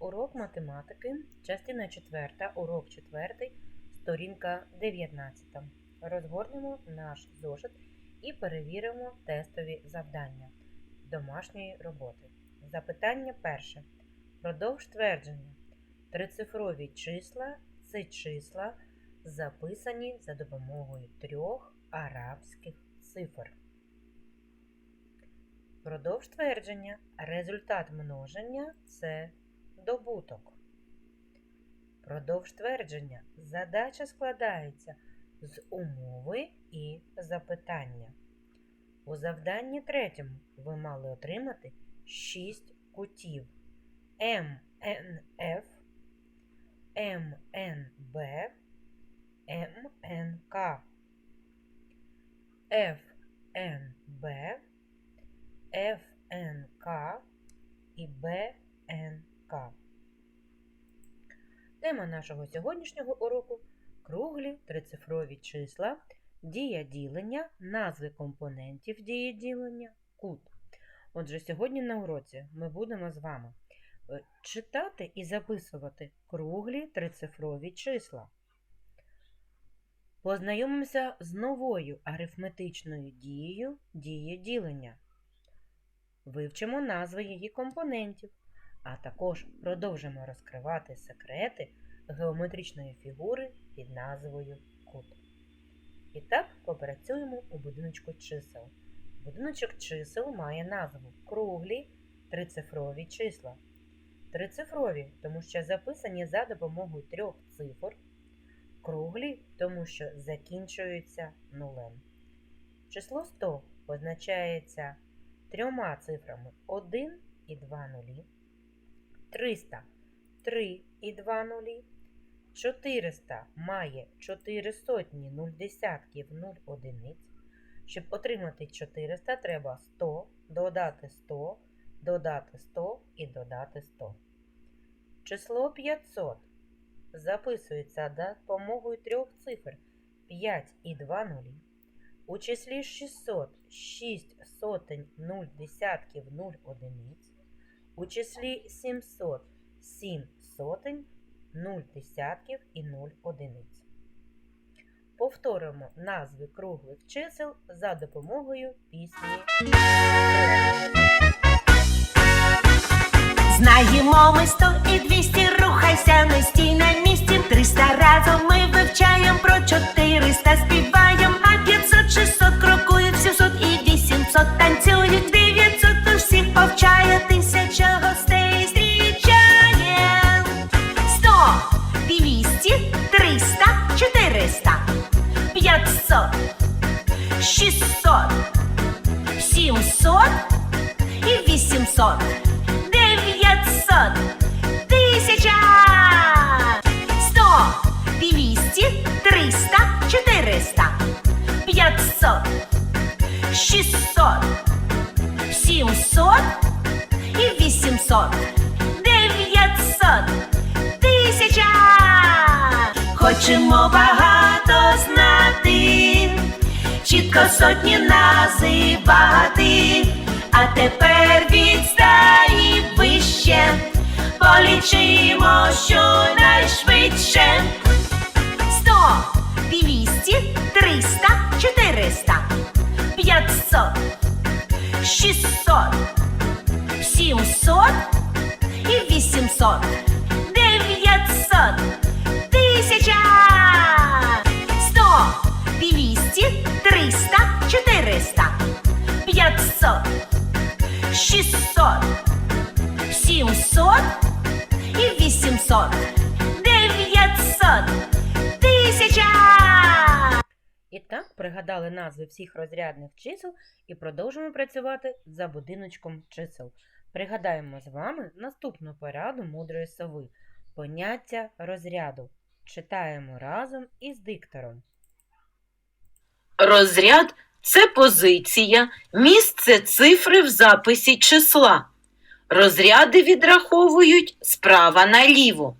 Урок математики, частина 4, урок 4, сторінка 19. Розгорнемо наш зошит і перевіримо тестові завдання домашньої роботи. Запитання перше. Продовж твердження. Трицифрові числа це числа, записані за допомогою трьох арабських цифр. Продовж твердження. Результат множення це добуток. Продовж твердження. Задача складається з умови і запитання. У завданні третьому ви мали отримати 6 кутів МНФ, МНБ, МНК, ФНБ, ФНК і БНК. Тема нашого сьогоднішнього уроку круглі трицифрові числа, дія ділення, назви компонентів дії ділення, кут. Отже, сьогодні на уроці ми будемо з вами е, читати і записувати круглі трицифрові числа. Познайомимося з новою арифметичною дією дії ділення. Вивчимо назви її компонентів, а також продовжимо розкривати секрети геометричної фігури під назвою кут. І так попрацюємо у будиночку чисел. Будиночок чисел має назву круглі трицифрові числа. Трицифрові, тому що записані за допомогою трьох цифр. Круглі, тому що закінчуються нулем. Число 100 позначається трьома цифрами 1 і 2 нулі. 300 3 і 2 нулі. 400 має 4 сотні 0 десятків 0 одиниць. Щоб отримати 400, треба 100, додати 100, додати 100 і додати 100. Число 500 записується за допомогою трьох цифр 5 і 2 нулі. У числі 600 6 сотень 0 десятків 0 одиниць. У числі 700 7 сотень, 0 десятків і 0 одиниць. Повторимо назви круглих чисел за допомогою пісні. Знаємо ми 100 і 200, рухайся на стій на місці. 300 разом ми вивчаємо про 400 співаємо, а 500 600 і вісімсот. Дев'ятсот, тисяча. Хочемо багато знати, чітко сотні називати. А тепер відстань вище, полічимо щонайшвидше. Сто, двісті, триста, чотириста, п'ятсот, шістсот, сімсот і вісімсот, дев'ятсот, тисяча. Сто, двісті, триста, чотириста, п'ятсот, шістсот, сімсот. І вісімсот, І так пригадали назви всіх розрядних чисел і продовжуємо працювати за будиночком чисел. Пригадаємо з вами наступну пораду мудрої сови. Поняття розряду. Читаємо разом із диктором. Розряд це позиція, місце цифри в записі числа. Розряди відраховують справа наліво.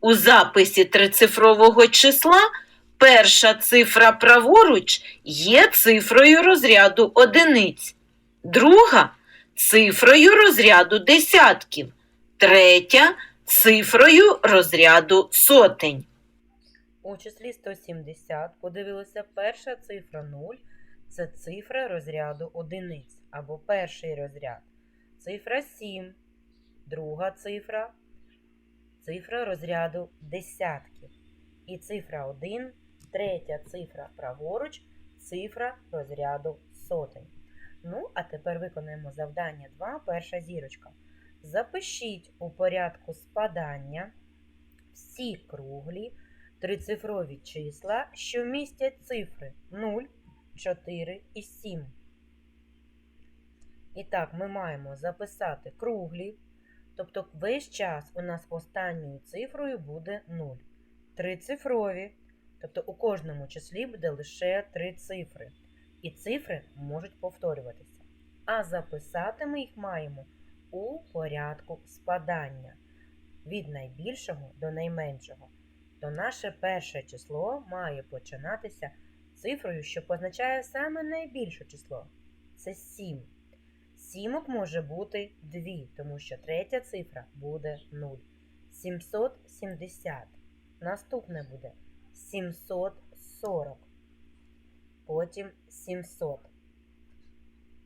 У записі трицифрового числа перша цифра праворуч є цифрою розряду одиниць, друга цифрою розряду десятків, третя цифрою розряду сотень. У числі 170 подивилися перша цифра 0 це цифра розряду одиниць або перший розряд. Цифра 7, друга цифра, цифра розряду десятків. І цифра 1, третя цифра праворуч, цифра розряду сотень. Ну, а тепер виконаємо завдання 2, перша зірочка. Запишіть у порядку спадання всі круглі трицифрові числа, що містять цифри 0, 4 і 7. І так, ми маємо записати круглі, тобто весь час у нас останньою цифрою буде 0. Трицифрові, тобто у кожному числі буде лише 3 цифри. І цифри можуть повторюватися. А записати ми їх маємо у порядку спадання від найбільшого до найменшого то наше перше число має починатися цифрою, що позначає саме найбільше число. Це 7. Сімок може бути 2, тому що третя цифра буде 0. 770. Наступне буде 740. Потім 700.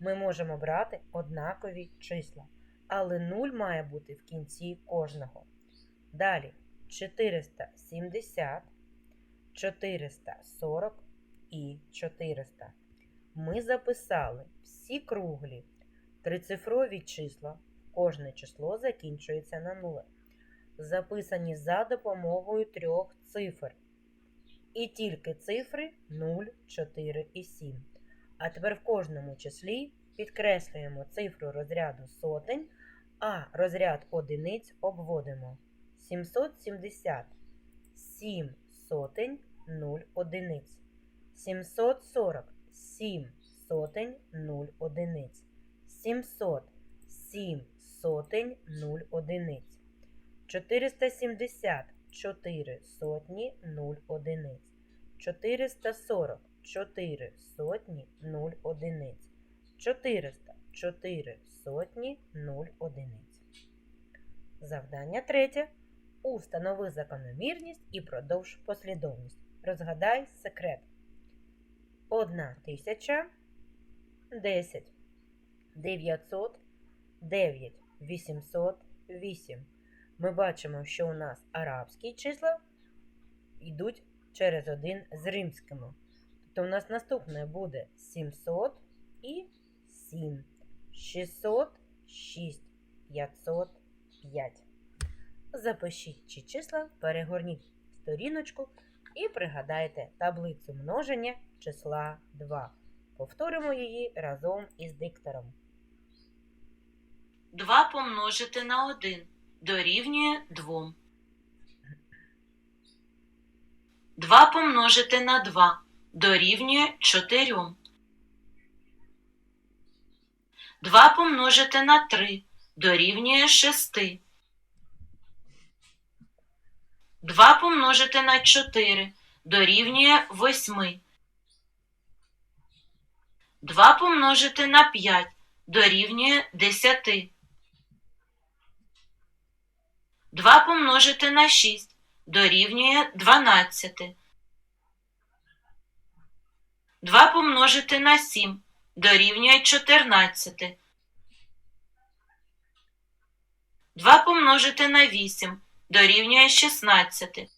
Ми можемо брати однакові числа, але 0 має бути в кінці кожного. Далі 470, 440 і 400. Ми записали всі круглі трицифрові числа. Кожне число закінчується на 0. Записані за допомогою трьох цифр. І тільки цифри 0, 4 і 7. А тепер в кожному числі підкреслюємо цифру розряду сотень, а розряд одиниць обводимо. 770 7 сотень 0 одиниць. 740 7 сотень 0 одиниць. 700 7 сотень 0 одиниць. 470 4 сотні 0 одиниць. 440 4 сотні 0 одиниць. 400 4 сотні 0 одиниць. Завдання третє. Установи закономірність і продовж послідовність. Розгадай секрет. Одна тисяча, десять, дев'ятсот, дев'ять, вісімсот, вісім. Ми бачимо, що у нас арабські числа йдуть через один з римськими. Тобто у нас наступне буде 700 і 7, 606, 505. Запишіть ці числа, перегорніть сторіночку і пригадайте таблицю множення числа 2. Повторимо її разом із диктором. 2 помножити на 1 дорівнює 2. 2 помножити на 2 дорівнює 4. 2 помножити на 3 дорівнює 6. 2 помножити на 4 дорівнює 8. 2 помножити на 5 дорівнює 10. 2 помножити на 6 дорівнює 12. 2 помножити на 7 дорівнює 14. 2 помножити на 8 дорівнює 16.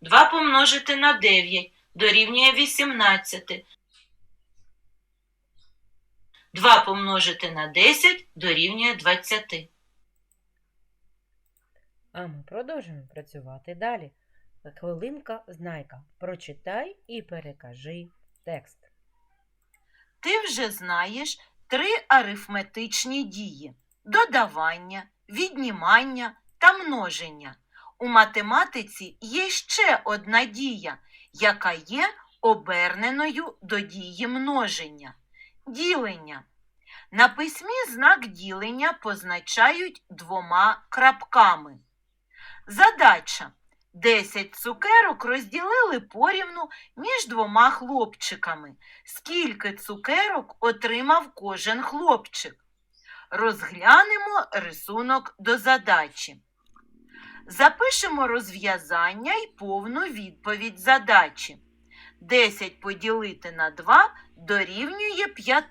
2 помножити на 9 дорівнює 18. 2 помножити на 10 дорівнює 20. А ми продовжуємо працювати далі. Хвилинка знайка. Прочитай і перекажи текст. Ти вже знаєш три арифметичні дії: додавання, віднімання та множення. У математиці є ще одна дія, яка є оберненою до дії множення ділення. На письмі знак ділення позначають двома крапками. Задача. 10 цукерок розділили порівну між двома хлопчиками. Скільки цукерок отримав кожен хлопчик? Розглянемо рисунок до задачі. Запишемо розв'язання і повну відповідь задачі. 10 поділити на 2 дорівнює 5.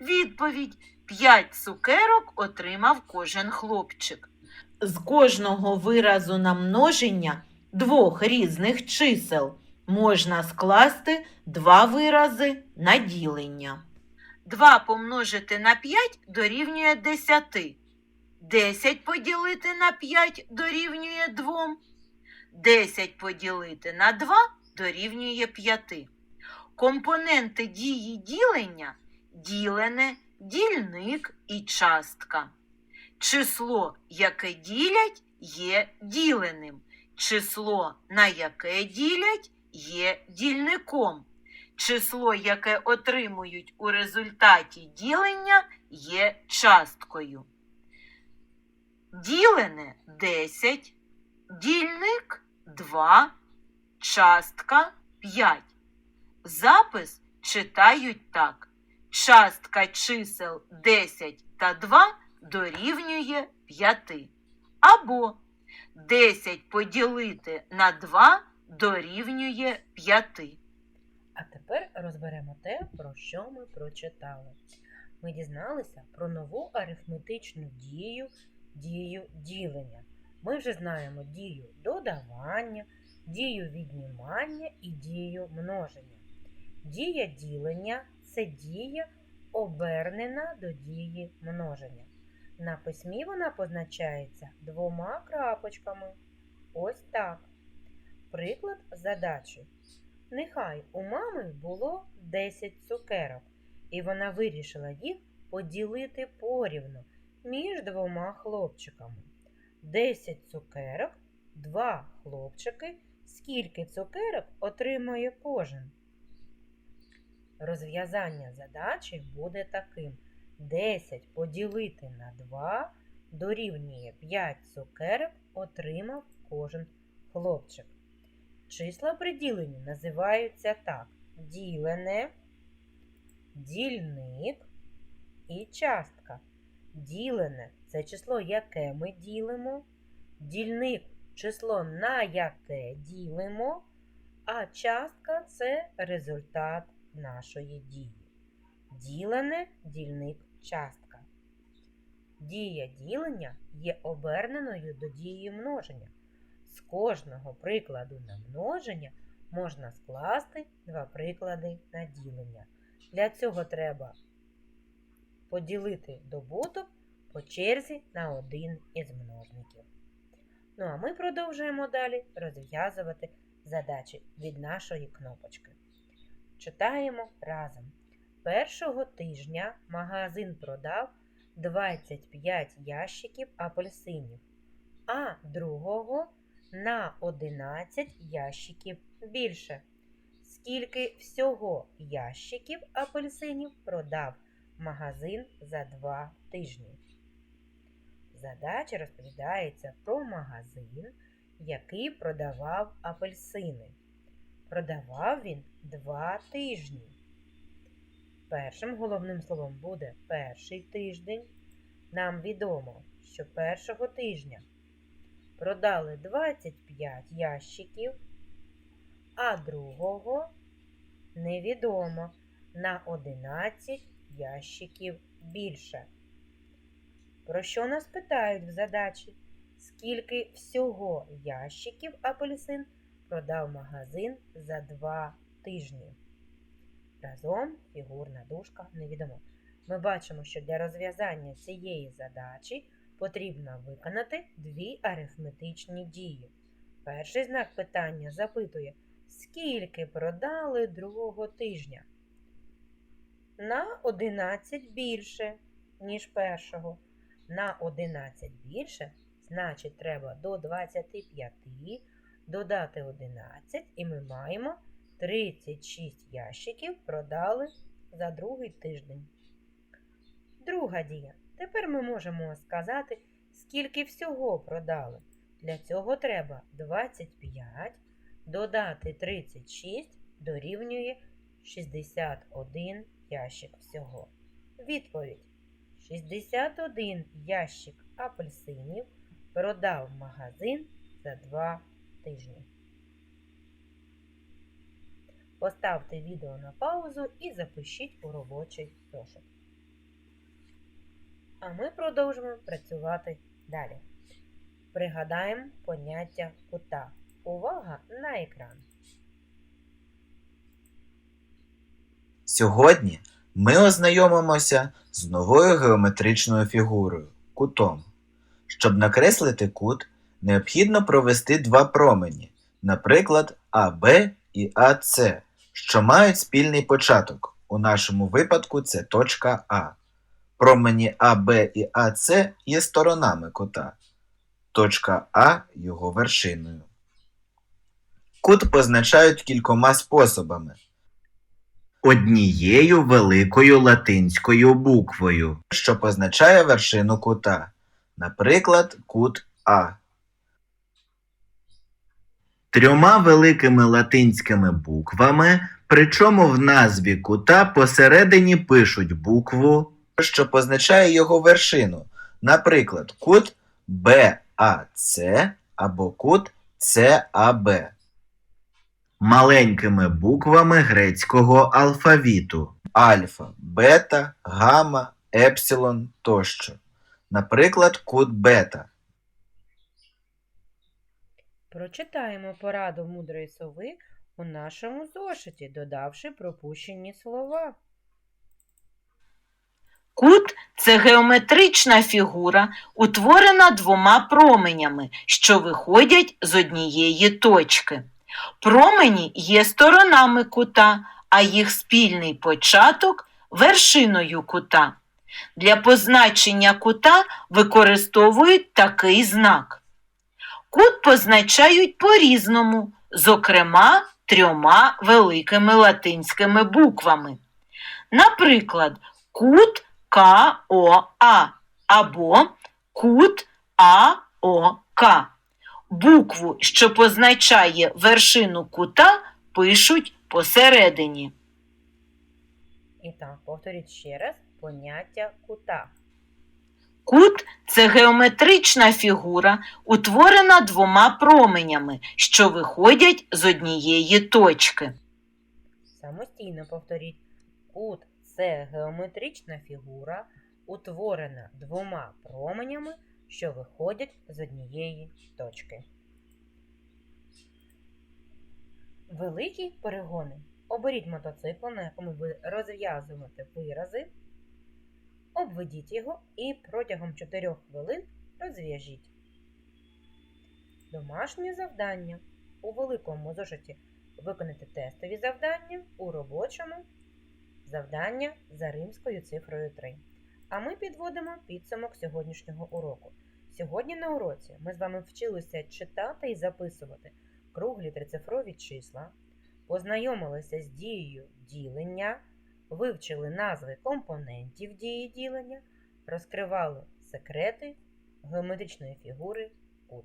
Відповідь 5 цукерок отримав кожен хлопчик. З кожного виразу на множення двох різних чисел можна скласти два вирази на ділення. 2 помножити на 5 дорівнює 10. 10 поділити на 5 дорівнює 2. 10 поділити на 2 дорівнює 5. Компоненти дії ділення ділене, дільник і частка. Число, яке ділять, є діленим. Число, на яке ділять, є дільником. Число, яке отримують у результаті ділення, є часткою. Ділене 10, дільник 2, частка 5. Запис читають так. Частка чисел 10 та 2 дорівнює 5. Або 10 поділити на 2 дорівнює 5. А тепер розберемо те, про що ми прочитали. Ми дізналися про нову арифметичну дію, дію ділення. Ми вже знаємо дію додавання, дію віднімання і дію множення. Дія ділення це дія, обернена до дії множення. На письмі вона позначається двома крапочками. Ось так. Приклад задачі. Нехай у мами було 10 цукерок, і вона вирішила їх поділити порівну між двома хлопчиками. 10 цукерок, два хлопчики. Скільки цукерок отримає кожен? Розв'язання задачі буде таким: 10 поділити на 2 дорівнює 5 цукерок отримав кожен хлопчик. Числа при діленні називаються так: ділене, дільник і частка. Ділене це число, яке ми ділимо, дільник число, на яке ділимо, а частка це результат нашої дії. Ділене, дільник, частка. Дія ділення є оберненою до дії множення. З кожного прикладу на множення можна скласти два приклади на ділення. Для цього треба поділити добуток по черзі на один із множників. Ну а ми продовжуємо далі розв'язувати задачі від нашої кнопочки. Читаємо разом. Першого тижня магазин продав 25 ящиків апельсинів, а другого на 11 ящиків більше. Скільки всього ящиків апельсинів продав магазин за два тижні? Задача розповідається про магазин, який продавав апельсини. Продавав він два тижні. Першим головним словом буде перший тиждень. Нам відомо, що першого тижня продали 25 ящиків, а другого невідомо на 11 ящиків більше. Про що нас питають в задачі? Скільки всього ящиків апельсин продав магазин за два тижні? Разом фігурна дужка невідомо. Ми бачимо, що для розв'язання цієї задачі потрібно виконати дві арифметичні дії. Перший знак питання запитує, скільки продали другого тижня? На 11 більше, ніж першого. На 11 більше, значить, треба до 25 додати 11, і ми маємо 36 ящиків продали за другий тиждень. Друга дія. Тепер ми можемо сказати, скільки всього продали. Для цього треба 25 додати 36 дорівнює 61 ящик всього. Відповідь 61 ящик апельсинів продав магазин за 2 тижні. Поставте відео на паузу і запишіть у робочий зошит. А ми продовжимо працювати далі. Пригадаємо поняття кута. Увага на екран. Сьогодні ми ознайомимося з новою геометричною фігурою кутом. Щоб накреслити кут, необхідно провести два промені, наприклад, АБ і АС, що мають спільний початок. У нашому випадку це точка А. Промені АБ і АС є сторонами кута. Точка А його вершиною. Кут позначають кількома способами однією великою латинською буквою, що позначає вершину кута, наприклад, кут А. Трьома великими латинськими буквами, причому в назві кута посередині пишуть букву, що позначає його вершину, наприклад, кут БАЦ або кут ЦАБ маленькими буквами грецького алфавіту альфа, бета, гамма, епсилон тощо. Наприклад, кут бета. Прочитаємо пораду мудрої сови у нашому зошиті, додавши пропущені слова. Кут це геометрична фігура, утворена двома променями, що виходять з однієї точки. Промені є сторонами кута, а їх спільний початок вершиною кута. Для позначення кута використовують такий знак. Кут позначають по-різному, зокрема трьома великими латинськими буквами. Наприклад, кут КОА або кут АОК. Букву, що позначає вершину кута, пишуть посередині. І так, повторіть ще раз поняття кута. Кут це геометрична фігура, утворена двома променями, що виходять з однієї точки. Самостійно повторіть. Кут це геометрична фігура, утворена двома променями, що виходять з однієї точки. Великі перегони. Оберіть мотоцикл, на якому ви розв'язуєте вирази, обведіть його і протягом 4 хвилин розв'яжіть. Домашнє завдання. У великому зошиті виконати тестові завдання, у робочому завдання за римською цифрою 3. А ми підводимо підсумок сьогоднішнього уроку. Сьогодні на уроці ми з вами вчилися читати і записувати круглі трицифрові числа, познайомилися з дією ділення, вивчили назви компонентів дії ділення, розкривали секрети геометричної фігури кут.